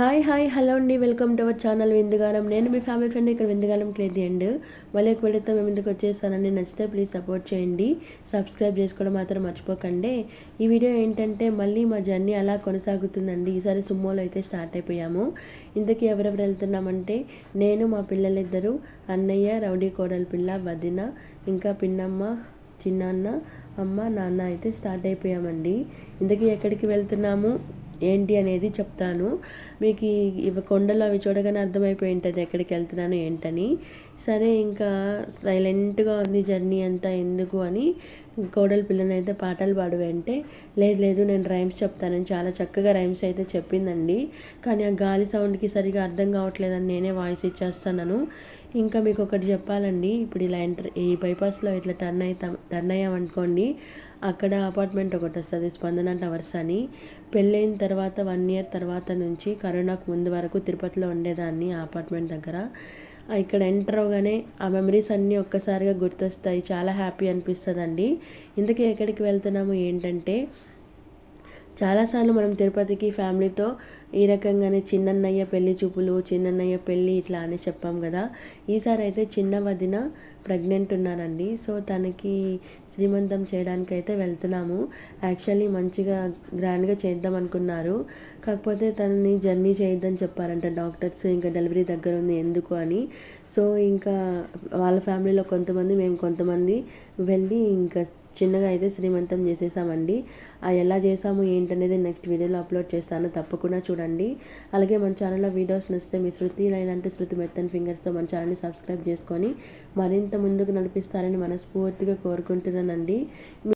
Hi hi hello అండి. Welcome to our channel Vindugaanam. నేను మీ ఫ్యామిలీ ఫ్రెండ్ ఇక్కడ విందుగానం క్లేది అండ్ మళ్ళీ ఒక వెళితే మేము ఎందుకు వచ్చేసానండి నచ్చితే ప్లీజ్ సపోర్ట్ చేయండి. సబ్స్క్రైబ్ చేసుకోవడం మాత్రం మర్చిపోకండి. ఈ వీడియో ఏంటంటే మళ్ళీ మా జర్నీ అలా కొనసాగుతుందండి. ఈసారి సుమ్మోలో అయితే స్టార్ట్ అయిపోయాము. ఇంతకీ ఎవరెవరు వెళ్తున్నామంటే నేను మా పిల్లలిద్దరూ అన్నయ్య రౌడీ కోడలి పిల్ల వదిన ఇంకా పిన్నమ్మ చిన్నాన్న అమ్మ నాన్న అయితే స్టార్ట్ అయిపోయామండి. ఇంతకీ ఎక్కడికి వెళ్తున్నాము? ఏంటి అనేది చెప్తాను. మీకు ఇవి కొండలు అవి చూడగానే అర్థమైపోయి ఉంటుంది ఎక్కడికి వెళ్తున్నాను ఏంటని. సరే ఇంకా సైలెంట్గా ఉంది జర్నీ అంతా ఎందుకు అని కోడలి పిల్లని అయితే పాటలు పాడువే అంటే లేదు లేదు నేను రైమ్స్ చెప్తానని చాలా చక్కగా రైమ్స్ అయితే చెప్పిందండి. కానీ ఆ గాలి సౌండ్కి సరిగా అర్థం కావట్లేదని నేనే వాయిస్ ఇచ్చేస్తున్నాను. ఇంకా మీకు ఒకటి చెప్పాలండి. ఇప్పుడు ఇలా ఎంటర్ ఈ బైపాస్లో ఇట్లా టర్న్ అవుతాం టర్న్ అయ్యామనుకోండి అక్కడ అపార్ట్మెంట్ ఒకటి వస్తుంది స్పందన టవర్స్ అని. పెళ్ళైన తర్వాత వన్ ఇయర్ తర్వాత నుంచి కరోనాకు ముందు వరకు తిరుపతిలో ఉండేదాన్ని ఆ అపార్ట్మెంట్ దగ్గర. ఇక్కడ ఎంటర్ అవగానే ఆ మెమరీస్ అన్నీ ఒక్కసారిగా గుర్తొస్తాయి. చాలా హ్యాపీ అనిపిస్తుందండి. ఇందుకే ఎక్కడికి వెళ్తున్నాము? ఏంటంటే చాలాసార్లు మనం తిరుపతికి ఫ్యామిలీతో ఈ రకంగానే చిన్నన్నయ్య పెళ్ళి చూపులు చిన్నన్నయ్య పెళ్ళి ఇట్లా అని చెప్పాం కదా. ఈసారి అయితే చిన్న వదిన ప్రెగ్నెంట్ ఉన్నారండి. సో తనకి శ్రీమంతం చేయడానికి అయితే వెళ్తున్నాము. యాక్చువల్లీ మంచిగా గ్రాండ్గా చేద్దాం అనుకున్నారు. కాకపోతే తనని జర్నీ చేయొద్దని చెప్పారంట డాక్టర్స్ ఇంకా డెలివరీ దగ్గర ఉంది ఎందుకు అని. సో ఇంకా వాళ్ళ ఫ్యామిలీలో కొంతమంది మేము కొంతమంది వెళ్ళి ఇంకా చిన్నగా అయితే శ్రీమంతం చేసేసామండి. ఎలా చేసాము ఏంటనేది నెక్స్ట్ వీడియోలో అప్లోడ్ చేస్తాను. తప్పకుండా చూడండి. అలాగే మన ఛానల్లో వీడియోస్ నచ్చితే మీ శృతి ఇలాంటి శృతి మెత్తన్ ఫింగర్స్తో మన ఛానల్ని సబ్స్క్రైబ్ చేసుకొని మరింత ముందుకు నడిపిస్తారని మనస్ఫూర్తిగా కోరుకుంటున్నానండి.